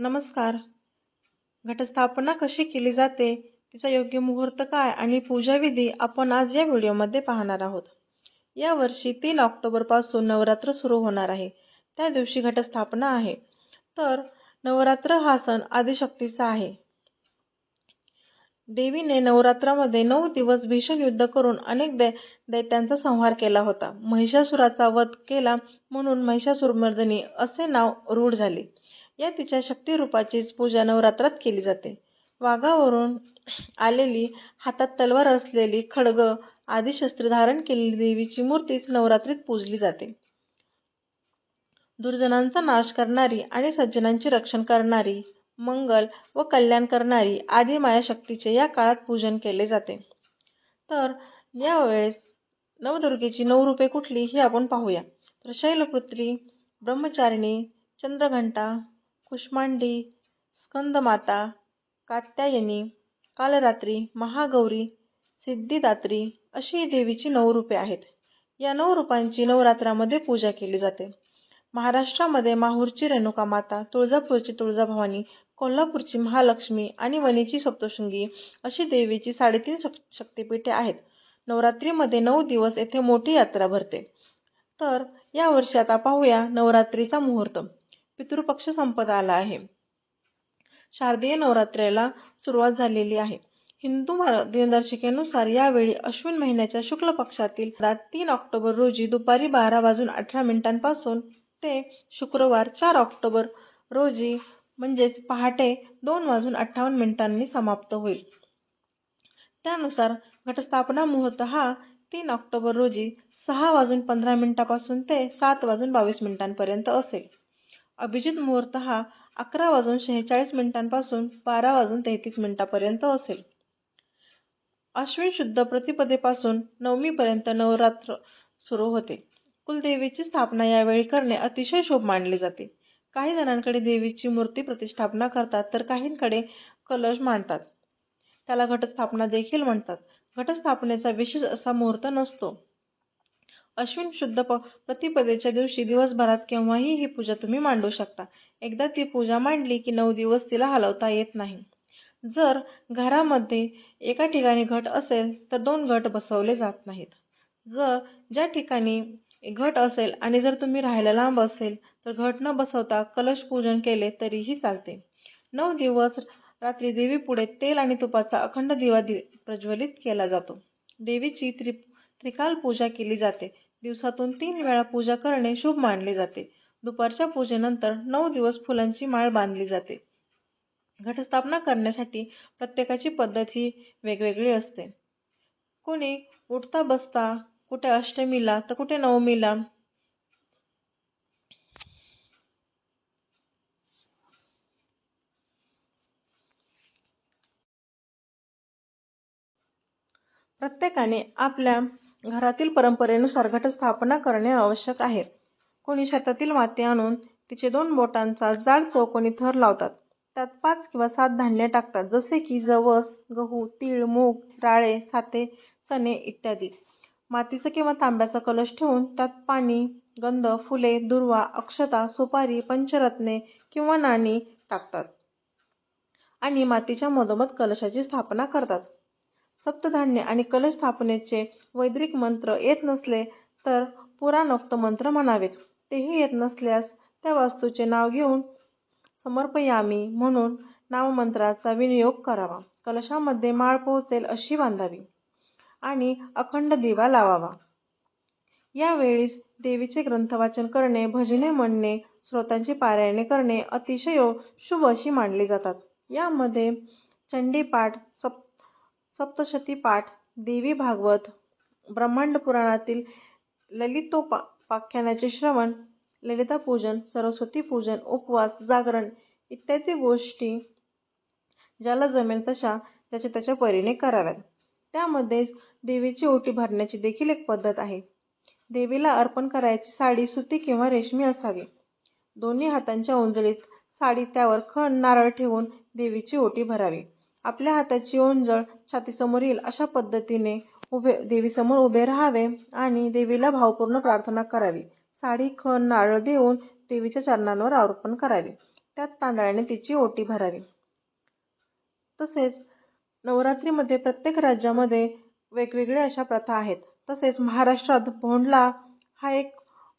नमस्कार. घटस्थापना कशी केली जाते? तिचा योग्य मुहूर्त काय आणि पूजाविधी आपण आज या व्हिडिओमध्ये पाहणार आहोत. या वर्षी तीन ऑक्टोबरपासून नवरात्र सुरू होणार आहे. त्या दिवशी घटस्थापना आहे. तर नवरात्र हा सण आदिशक्तीचा आहे. देवीने नवरात्रामध्ये नऊ दिवस भीषण युद्ध करून अनेक दै दैत्यांचा संहार केला होता. महिषासुराचा वध केला म्हणून महिषासुरमर्दिनी असे नाव रूढ झाले. या तिच्या शक्तिरूपाचीच पूजा नवरात्रात केली जाते. वाघावरून आलेली हातात तलवार असलेली खडग आदी शस्त्र धारण केलेली देवीची मूर्तीच नवरात्रीत पूजली जाते. दुर्जनांचा नाश करणारी आणि सज्जनांचे रक्षण करणारी मंगल व कल्याण करणारी आदी माया शक्तीचे या काळात पूजन केले जाते. तर यावेळेस नवदुर्गेची नऊ रूपे कुठली हे आपण पाहूया. तर शैलपुत्री ब्रह्मचारिणी चंद्रघंटा कुष्मांडी स्कंदमाता कात्यायनी कालरात्री महागौरी सिद्धिदात्री अशी देवीची नऊ रूपे आहेत. या नऊ रूपांची नवरात्रामध्ये पूजा केली जाते. महाराष्ट्रामध्ये माहूरची रेणुका माता तुळजापूरची तुळजाभवानी कोल्हापूरची महालक्ष्मी आणि वणीची सप्तशृंगी अशी देवीची साडेतीन शक्तिपीठे आहेत. नवरात्रीमध्ये नऊ दिवस येथे मोठी यात्रा भरते. तर या वर्षी आता पाहूया नवरात्रीचा मुहूर्त. पितृपक्ष संपत आला आहे. शारदीय नवरात्रेला सुरुवात झालेली आहे. हिंदू दिनदर्शिकेनुसार यावेळी अश्विन महिन्याच्या शुक्ल पक्षातील तीन ऑक्टोबर रोजी दुपारी बारा वाजून अठरा मिनिटांपासून ते शुक्रवार चार ऑक्टोबर रोजी म्हणजेच पहाटे दोन वाजून अठ्ठावन्न मिनिटांनी समाप्त होईल. त्यानुसार घटस्थापना मुहूर्त हा तीन ऑक्टोबर रोजी सहा वाजून पंधरा मिनिटापासून ते सात वाजून बावीस मिनिटांपर्यंत असेल. अभिजित मुहूर्त हा अकरा वाजून शेहेचाळीस मिनिटांपासून बारा वाजून तेहतीस मिनिटांपर्यंत असेल. अश्विन शुद्ध प्रतिपदेपासून नवमीपर्यंत नवरात्र सुरू होते. कुलदेवीची स्थापना यावेळी करणे अतिशय शुभ मानले जाते. काही जणांकडे देवीची मूर्ती प्रतिष्ठापना करतात तर काहींकडे कलश मांडतात. त्याला घटस्थापना देखील म्हणतात. घटस्थापनेचा विशेष असा मुहूर्त नसतो. अश्विन शुद्ध प्रतिपदेच्या दिवशी दिवसभरात केव्हाही ही पूजा तुम्ही मांडू शकता. एकदा ती पूजा मांडली की नऊ दिवस तिला हलवता येत नाही. जर घरामध्ये एका ठिकाणी घट असेल तर दोन घट बसवले जात नाहीत. जर ज्या ठिकाणी घट असेल आणि जर तुम्ही राहायला लांब असेल तर घट न बसवता कलश पूजन केले तरीही चालते. नऊ दिवस रात्री देवी पुढे तेल आणि तुपाचा अखंड दिवा प्रज्वलित केला जातो. देवीची त्रि त्रिकाल पूजा केली जाते. दिवसातून तीन वेळा पूजा करणे शुभ मानले जाते. दुपारच्या पूजेनंतर नऊ दिवस फुलांची माळ बांधली जाते. घटस्थापना करण्यासाठी प्रत्येकाची पद्धत ही वेगवेगळी असते. कोणी उठता बसता कुठे अष्टमीला तर कुठे नवमीला प्रत्येकाने आपल्या घरातील परंपरेनुसार घटस्थापना करणे आवश्यक आहे. कोणी शेतातील माती आणून तिचे दोन बोटांचा जाड चौकोनी थर लावतात. त्यात पाच किंवा सात धान्य टाकतात जसे की जवस गहू तीळ मूग राळे साते चणे इत्यादी. मातीचा किंवा तांब्याचा कलश ठेवून त्यात पाणी गंध फुले दुर्वा अक्षता सुपारी पंचरत्ने किंवा नाणी टाकतात. आणि मातीच्या मधोमध कलशाची स्थापना करतात. सप्तधान्य आणि कलश स्थापनेचे वैदिक मंत्र येत नसले तर पुराणोक्त मंत्र म्हणावेत. तेही येत नसल्यास त्या वस्तूचे नाव घेऊन समर्पयामी म्हणून नाममंत्राचा विनियोग करावा. कलशामध्ये माळ पोहोचेल अशी बांधावी आणि अखंड दिवा लावावा. यावेळीस देवीचे ग्रंथ वाचन करणे भजने म्हणणे श्रोतांची पारायणे करणे अतिशय शुभ अशी मानली जातात. यामध्ये चंडीपाठ सप सप्तशती पाठ देवी भागवत ब्रह्मांड पुराणातील ललितोपाख्यानाचे श्रवण ललिता पूजन सरस्वती पूजन उपवास जागरण इत्यादी गोष्टी ज्याला जमेल तशा त्याच्या त्याच्या परीने कराव्यात. त्यामध्येच देवीची ओटी भरण्याची देखील एक पद्धत आहे. देवीला अर्पण करायची साडी सुती किंवा रेशमी असावी. दोन्ही हातांच्या उंजळीत साडी त्यावर खण नारळ ठेवून देवीची ओटी भरावी. आपल्या हाताची ओंजळ छातीसमोर येईल अशा पद्धतीने उभे देवीसमोर उभे राहावे आणि देवीला भावपूर्ण प्रार्थना करावी. साडी खण नारळ देऊन देवीच्या चरणांवर आरोपण करावे. त्यात तांदळाने तिची ओटी भरावी. तसेच नवरात्रीमध्ये प्रत्येक राज्यामध्ये वेगवेगळ्या अशा प्रथा आहेत. तसेच महाराष्ट्रात भोंडला हा एक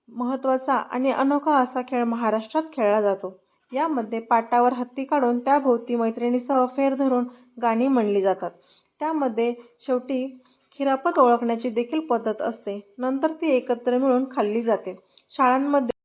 महत्त्वाचा आणि अनोखा असा खेळ महाराष्ट्रात खेळला जातो. यामध्ये पाटावर हत्ती काढून त्याभोवती मैत्रिणीसह फेर धरून गाणी म्हणली जातात. त्यामध्ये शेवटी खिरापत ओळखण्याची देखील पद्धत असते. नंतर ती एकत्र मिळून खाल्ली जाते. शाळांमध्ये